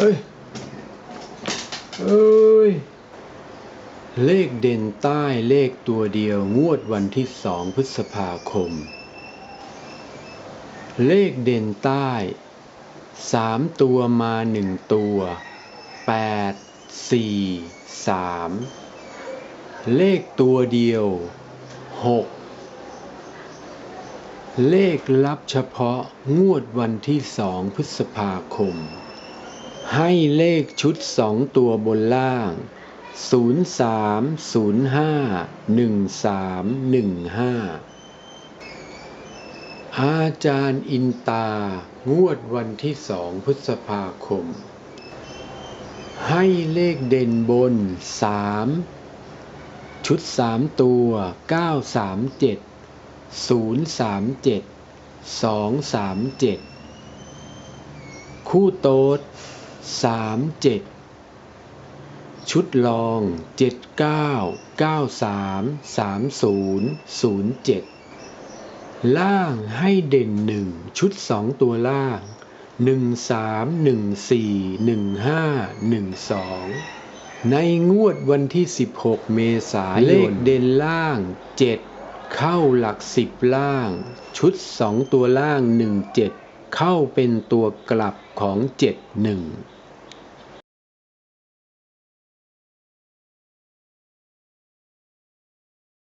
เอ้ย เอ้ย เลขเด่นใต้เลขตัวเดียวงวดวันที่สองพฤษภาคม เลขเด่นใต้สามตัวมาหนึ่งตัวแปดสี่สามเลขตัวเดียวหกเลขลับเฉพาะงวดวันที่สองพฤษภาคม ให้เลขชุดสองตัวบนล่าง 0 3 0 5 1 3 1 5 อาจารย์อินตา งวดวันที่สองพฤษภาคม ให้เลขเด่นบน 3 ชุด 3 ตัว 9 3 7 0 3 7 2 3 7 คู่โต๊ด 3 7 ชุดลอง 79 93 30 07 ล่างให้เด่นหนึ่งชุดสองตัวล่าง 13 14 15 12ในงวดวันที่ 16 เมษายน เลขเด่นล่าง 7 เข้าหลัก 10 ล่าง ชุดสองตัวล่าง 17 เข้าเป็นตัวกลับของ 71